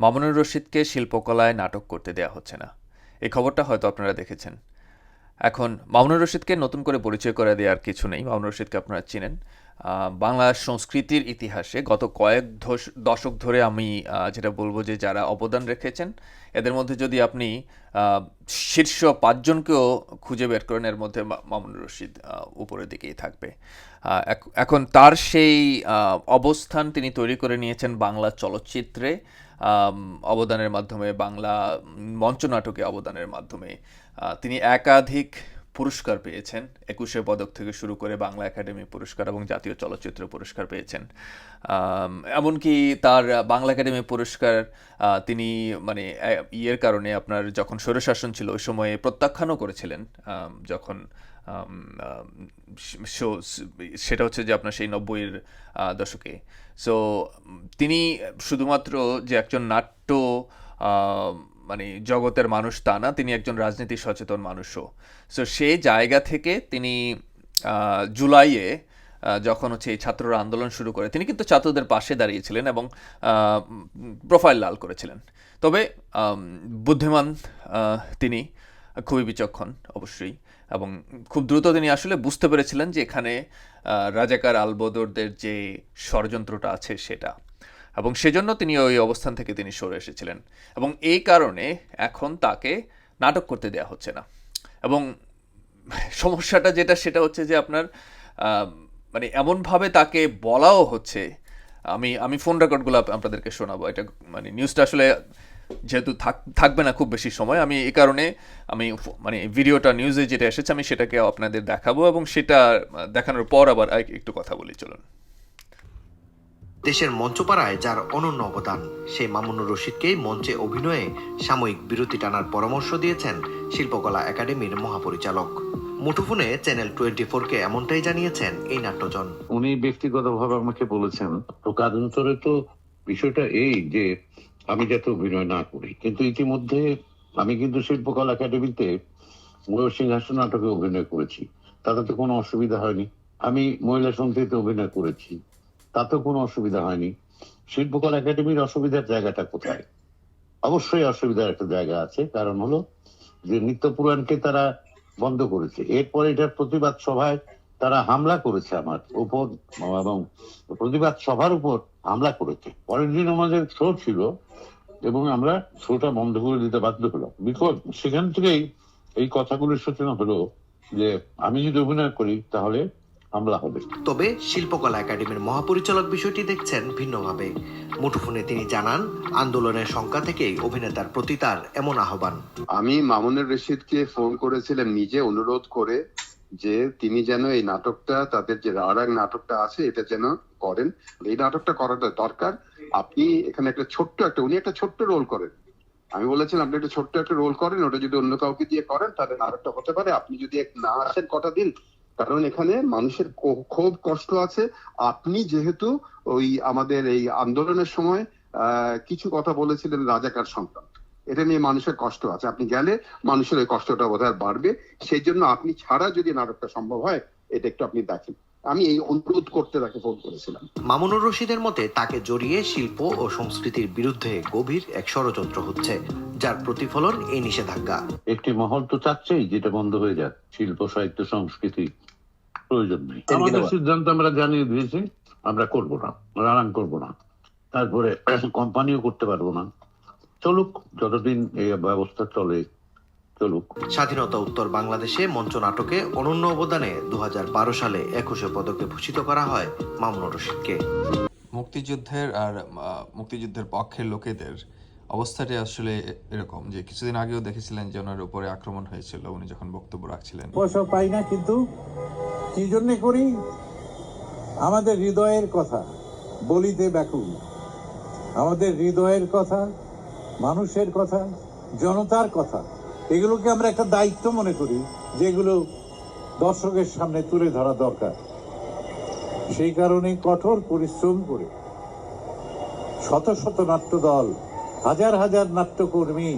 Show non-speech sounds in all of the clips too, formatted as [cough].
মামুনুর রশিদকে শিল্পকলায় নাটক করতে দেয়া হচ্ছে না। এই খবরটা হয়তো আপনারা দেখেছেন। এখন মামুনুর রশিদকে নতুন করে পরিচয় করে দেওয়ার কিছু নেই। মামুনুর রশিদকে আপনারা চিনেন। বাংলা সংস্কৃতির ইতিহাসে গত কয়েক দশক ধরে আমি যেটা বলব যে যারা অবদান রেখেছেন, এদের মধ্যে যদি আপনি শীর্ষ পাঁচজনকেও খুঁজে বের করেন, এর মধ্যে মা- মামুনুর রশিদ উপরের দিকেই থাকবে। এখন তার সেই অবস্থান তিনি তৈরি করে নিয়েছেন বাংলা চলচ্চিত্রে। অবদানের মাধ্যমে, বাংলা মঞ্চনাটকে অবদানের মাধ্যমে। তিনি একাধিক পুরস্কার পেয়েছেন। একুশে পদক থেকে শুরু করে বাংলা একাডেমি পুরস্কার এবং জাতীয় চলচ্চিত্র পুরস্কার পেয়েছেন। এমনকি তার বাংলা একাডেমি পুরস্কার তিনি মানে ইয়ের কারণে আপনার যখন স্বৈরশাসন ছিল, ওই সময়ে প্রত্যাখ্যানও করেছিলেন। যখন শো- সেটা হচ্ছে যে আপনার সেই নব্বইয়ের দশকে। সো তিনি শুধুমাত্র যে একজন নাট্য মানে জগতের মানুষ তা না, তিনি একজন রাজনীতি সচেতন মানুষও। সো সেই জায়গা থেকে তিনি জুলাইয়ে যখন হচ্ছে এই ছাত্ররা আন্দোলন শুরু করে, তিনি কিন্তু ছাত্রদের পাশে দাঁড়িয়েছিলেন এবং প্রোফাইল লাল করেছিলেন। তবে বুদ্ধিমান তিনি খুবই বিচক্ষণ অবশ্যই এবং খুব দ্রুত তিনি আসলে বুঝতে পেরেছিলেন যে এখানে রাজাকার আলবদরদের যে ষড়যন্ত্রটা আছে সেটা। এবং সেজন্য তিনি ওই অবস্থান থেকে তিনি সরে এসেছিলেন। এবং এই কারণে এখন তাকে নাটক করতে দেয়া হচ্ছে না। এবং সমস্যাটা যেটা, সেটা হচ্ছে যে আপনার মানে এমনভাবে তাকে বলাও হচ্ছে, আমি আমি ফোন রেকর্ডগুলো আপ- আপনাদেরকে শোনাবো। এটা মানে নিউজটা আসলে যেহেতু থাক- থাকবে না খুব বেশি সময়, আমি এই কারণে আমি মানে ভিডিওটা নিউজে যেটা এসেছে, আমি সেটাকে আপনাদের দেখাবো এবং সেটা দেখানোর পর আবার একটু কথা বলি, চলুন। দেশের মঞ্চপাড়ায় যার অনন্য অবদান, সেই মামুনুর রশিদকেই মঞ্চে অভিনয়ে সাময়িক বিরতি টানার পরামর্শ দিয়েছেন শিল্পকলা একাডেমির মহাপরিচালক। মুঠোফোনে চ্যানেল টোয়েন্টি কে এমনটাই জানিয়েছেন এই নাট্যজন। উনি ব্যক্তিগতভাবে আমাকে বলেছেন তো কারণতরে তো বিষয়টা এই যে আমি যাতে অভিনয় না করি, কিন্তু ইতিমধ্যে আমি কিন্তু শিল্পকলা একাডেমিতে ময়ূর সিংহাসন নাটকে অভিনয় করেছি। তাতে তো কোনো অসুবিধা হয়নি। আমি মহিলা সঙ্গীতে অভিনয় করেছি। তাতেও কোনো অসুবিধা হয়নি। শিল্পকলা একাডেমির অসুবিধার জায়গাটা কোথায়? অবশ্যই অসুবিধার একটা জায়গা আছে, কারণ হলো যে নিত্য পুরাণকে তারা বন্ধ করেছে। এরপরে এটার প্রতিবাদ সভায় তারা হামলা করেছে আমার উপর, এবং প্রতিবাদ সভার উপর হামলা করেছে। পরের দিন আমাদের শো ছিল, এবং আমরা শোটা বন্ধ করে দিতে বাধ্য হলাম। বিকজ সেখান থেকেই এই কথাগুলোর সূচনা হলো যে, আমি যদি অভিনয় করি, তাহলে হামলা হবে। তবে শিল্পকলা একাডেমির মহাপরিচালক বিষয়টি দেখছেন ভিন্নভাবে। মুঠোফোনে তিনি জানান আন্দোলনের সংখ্যা থেকেই অভিনেতার প্রতি তার এমন আহ্বান। আমি মামুনুর রশিদকে ফোন করেছিলাম নিজে অনুরোধ করে যে তিনি যেন এই নাটকটা তাদের যে রাড়াং নাটকটা আছে এটা যেন করেন। এই নাটকটা করাটা দরকার। আপনি এখানে একটা ছোট্ট একটা উনি একটা ছোট্ট রোল করেন। আমি বলেছিলাম আপনি একটা ছোট্ট একটা রোল করেন ওটা যদি অন্য কাউকে দিয়ে করেন তাহলে নাটকটা হতে পারে। আপনি যদি না আসেন কটা দিন কারণ এখানে মানুষের খুব কষ্ট আছে। আপনি যেহেতু ওই আমাদের এই আন্দোলনের সময় আহ, কিছু কথা বলেছিলেন রাজাকার সংক্রান্ত। এটা নিয়ে মানুষের কষ্ট আছে। আপনি গেলে মানুষের ওই কষ্টটা বোধহয় বাড়বে। সেই জন্য আপনি ছাড়া যদি নাটকটা সম্ভব হয় এটা একটু আপনি দেখেন। আমি এই অনুরোধ করতে তাকে ফোন করেছিলাম। মামুনুর রশিদের মতে তাকে জড়িয়ে শিল্প ও সংস্কৃতির বিরুদ্ধে গভীর এক ষড়যন্ত্র হচ্ছে যার প্রতিফলন এই নিষেধাজ্ঞা। একটি মহল তো চাচ্ছেই যেটা বন্ধ হয়ে যাক শিল্প সাহিত্য সংস্কৃতি। প্রয়োজন নেই। আমাদের সিদ্ধান্ত আমরা জানিয়ে দিয়েছি আমরা করব না রানাং করব না। তারপরে [clears throat] কোম্পানিও করতে পারব না। চলুক যতদিন এই ব্যবস্থা চলে চলুক। স্বাধীনতা উত্তর বাংলাদেশে মঞ্চ নাটকে অনন্য অবদানে দু হাজার বারো সালে একুশে পদকে ভূষিত করা হয় মামুনুর রশিদকে। মুক্তিযুদ্ধের আর আহ, মুক্তিযুদ্ধের পক্ষের লোকেদের অবস্থাটি আসলে এরকম যে কিছুদিন আগেও দেখেছিলেন যে ওনার উপরে আক্রমণ হয়েছিল, উনি যখন বক্তব্য রাখছিলেন। পয়সা পাই না কিন্তু কি জন্যে করি? আমাদের হৃদয়ের কথা, বলিতে ব্যাকুল। আমাদের হৃদয়ের কথা, মানুষের কথা, জনতার কথা, এগুলোকে আমরা একটা দায়িত্ব মনে করি, যেগুলো দর্শকের সামনে তুলে ধরা দরকার। সেই কারণে কঠোর পরিশ্রম করে শত শত নাট্য দল হাজার হাজার নাট্যকর্মী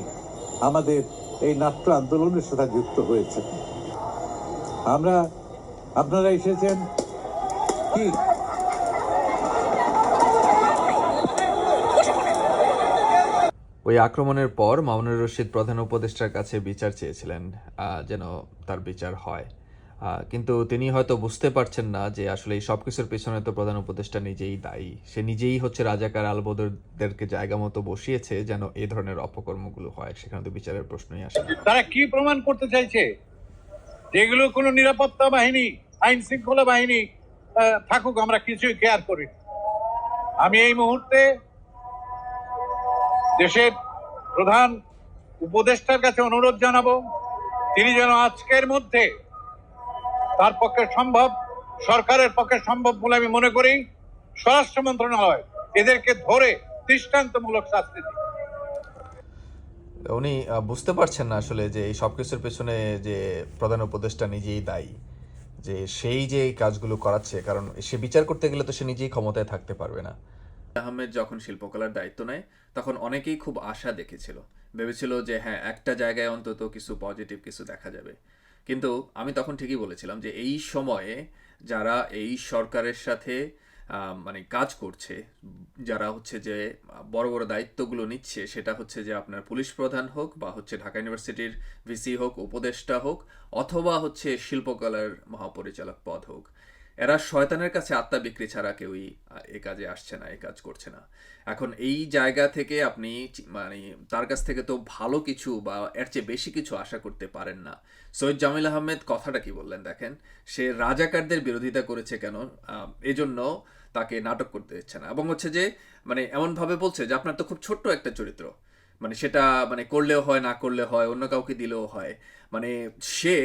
আমাদের এই নাট্য আন্দোলনের সাথে যুক্ত হয়েছে। আমরা, আপনারা এসেছেন? কি? ওই আক্রমণের পর মামুনুর রশিদ প্রধান উপদেষ্টার কাছে বিচার চেয়েছিলেন যেন তার বিচার হয়। কিন্তু তিনি হয়তো বুঝতে পারছেন না যে আসলে এই সব কিছুর পেছনে তো প্রধান উপদেষ্টা নিজেই দায়ী। সে নিজেই হচ্ছে রাজাকার আলবদরদেরকে জায়গা মতো বসিয়েছে যেন এ ধরনের অপকর্মগুলো হয়। সেখানে তো বিচারের প্রশ্নই আসে তারা কি প্রমাণ করতে চাইছে? যেগুলো কোনো নিরাপত্তা বাহিনী, আইন শৃঙ্খলা বাহিনী থাকুক, আমরা কিছুই কেয়ার করি আমি এই মুহূর্তে দেশের প্রধান উপদেষ্টার কাছে অনুরোধ জানাব, তিনি যেন আজকের মধ্যে তার পক্ষে সম্ভব সরকারের পক্ষে সম্ভব বলে আমি মনে করি স্বরাষ্ট্র মন্ত্রণালয় এদেরকে ধরে দৃষ্টান্তমূলক শাস্তি দিক উনি বুঝতে পারছেন না আসলে যে এই সব কিছুর পেছনে যে প্রধান উপদেষ্টা নিজেই দায়ী যে সেই যে কাজগুলো করাচ্ছে কারণ সে বিচার করতে গেলে তো সে নিজেই ক্ষমতায় থাকতে পারবে না। আহমেদ যখন শিল্পকলার দায়িত্ব নেয় তখন অনেকেই খুব আশা দেখেছিল। ভেবেছিল যে হ্যাঁ একটা জায়গায় অন্তত কিছু পজিটিভ কিছু দেখা যাবে। কিন্তু আমি তখন ঠিকই বলেছিলাম যে এই সময়ে যারা এই সরকারের সাথে মানে কাজ করছে, যারা হচ্ছে যে বড় বড় দায়িত্বগুলো নিচ্ছে, সেটা হচ্ছে যে আপনার পুলিশ প্রধান হোক বা হচ্ছে ঢাকা ইউনিভার্সিটির ভিসি হোক, উপদেষ্টা হোক, অথবা হচ্ছে শিল্পকলার মহাপরিচালক পদ হোক। এরা শয়তানের কাছে আত্মা বিক্রি ছাড়া কেউই এ কাজে আসছে না, এ কাজ করছে না। এখন এই জায়গা থেকে আপনি মানে তার কাছ থেকে তো ভালো কিছু বা এর চেয়ে বেশি কিছু আশা করতে পারেন না। সৈয়দ জামিল আহমেদ কথাটা কি বললেন দেখেন? সে রাজাকারদের বিরোধিতা করেছে কেন? এজন্য তাকে নাটক করতে দিচ্ছে না। এবং হচ্ছে যে মানে এমনভাবে বলছে যে, আপনার তো খুব ছোট্ট একটা চরিত্র। মানে সেটা মানে করলেও হয়, না করলে হয়, অন্য কাউকে দিলেও হয়। মানে সে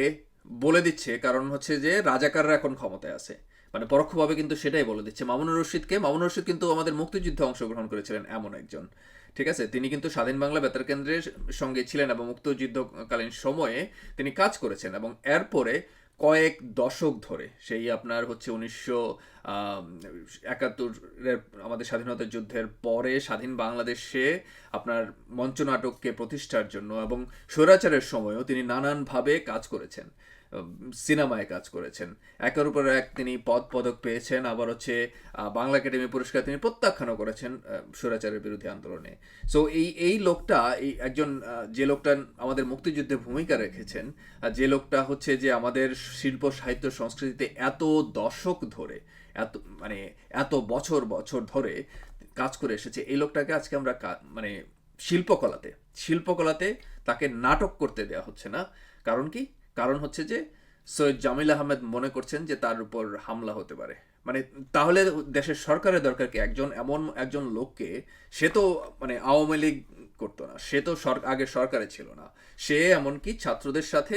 বলে দিচ্ছে, কারণ হচ্ছে যে রাজাকাররা এখন ক্ষমতায় আছে। মানে পরোক্ষভাবে কিন্তু সেটাই বলে দিচ্ছে। মামুনুর রশিদকে, মামুনুর রশিদ কিন্তু আমাদের মুক্তিযুদ্ধে অংশগ্রহণ করেছিলেন এমন একজন। ঠিক আছে? তিনি কিন্তু স্বাধীন বাংলা বেতার কেন্দ্রের সঙ্গে ছিলেন এবং মুক্তিযুদ্ধকালীন সময়ে তিনি কাজ করেছেন এবং এরপরে কয়েক দশক ধরে, সেই আপনার হচ্ছে উনিশশো একাত্তরের আমাদের স্বাধীনতা যুদ্ধের পরে স্বাধীন বাংলাদেশে আপনার মঞ্চনাটককে প্রতিষ্ঠার জন্য এবং স্বৈরাচারের সময়ও তিনি নানানভাবে কাজ করেছেন। সিনেমায় কাজ করেছেন। একের উপর এক তিনি পদ পদক পেয়েছেন, আবার হচ্ছে বাংলা একাডেমি পুরস্কার তিনি প্রত্যাখ্যানও করেছেন স্বৈরাচারের বিরোধী আন্দোলনে। সো এই এই লোকটা, এই একজন যে লোকটা আমাদের মুক্তিযুদ্ধে ভূমিকা রেখেছেন যে লোকটা হচ্ছে যে আমাদের শিল্প, সাহিত্য, সংস্কৃতিতে এত দশক ধরে, এত মানে এত বছর বছর ধরে কাজ করে এসেছে, এই লোকটাকে আজকে আমরা মানে শিল্পকলাতে শিল্পকলাতে তাকে নাটক করতে দেওয়া হচ্ছে না। কারণ কি? কারণ হচ্ছে যে সৈয়দ জামিল আহমেদ মনে করছেন যে তার উপর হামলা হতে পারে। মানে তাহলে দেশের সরকারের দরকার কি? একজন এমন একজন লোককে সে তো মানে আওয়ামী লীগ করতো না, সে তো আগে সরকারে ছিল না। সে এমনকি ছাত্রদের সাথে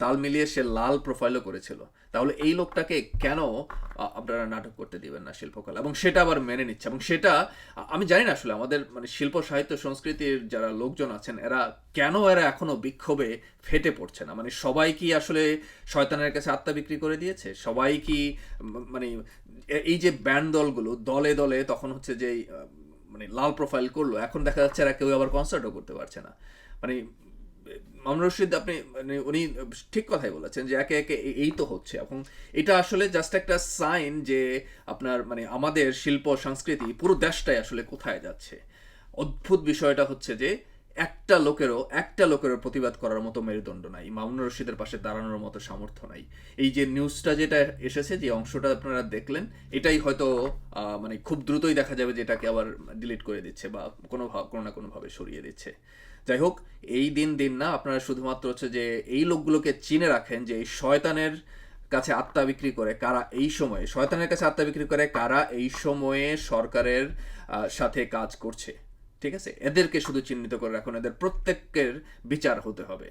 তাল মিলিয়ে সে লাল প্রোফাইলও করেছিল। তাহলে এই লোকটাকে কেন আপনারা নাটক করতে দিবেন না শিল্পকলা? এবং সেটা আবার মেনে নিচ্ছে। এবং সেটা আমি জানি না আসলে আমাদের মানে শিল্প, সাহিত্য, সংস্কৃতির যারা লোকজন আছেন, এরা কেন এরা এখনও বিক্ষোভে ফেটে পড়ছে না? মানে সবাই কি আসলে শয়তানের কাছে আত্মা বিক্রি করে দিয়েছে? সবাই কি মানে এই যে ব্যান্ড দলগুলো, দলে দলে তখন হচ্ছে যে মানে লাল প্রোফাইল করল, এখন দেখা যাচ্ছে এরা কেউ আবার কনসার্টও করতে পারছে না। মানে মামুন রশিদ, আপনি মানে উনি ঠিক কথাই বলেছেন যে একে একে এই তো হচ্ছে। এবং এটা আসলে জাস্ট একটা সাইন যে আপনার মানে আমাদের শিল্প, সংস্কৃতি পুরো দেশটাই আসলে কোথায় যাচ্ছে। অদ্ভুত বিষয়টা হচ্ছে যে একটা লোকেরও একটা লোকেরও প্রতিবাদ করার মতো মেরুদণ্ড নাই। মামুন রশিদের পাশে দাঁড়ানোর মতো সামর্থ্য নাই। এই যে নিউজটা যেটা এসেছে, যে অংশটা আপনারা দেখলেন, এটাই হয়তো মানে খুব দ্রুতই দেখা যাবে যে এটাকে আবার ডিলিট করে দিচ্ছে বা কোনো কোনো না কোনোভাবে সরিয়ে দিচ্ছে। যাই হোক, এই দিন দিন না আপনারা শুধুমাত্র হচ্ছে যে এই লোকগুলোকে চিনে রাখেন যে এই শয়তানের কাছে আত্মা বিক্রি করে কারা এই সময়ে, শয়তানের কাছে আত্মা বিক্রি করে কারা এই সময়ে সরকারের সাথে কাজ করছে। ঠিক আছে? এদেরকে শুধু চিহ্নিত করে রাখুন, এদের প্রত্যেকের বিচার হতে হবে।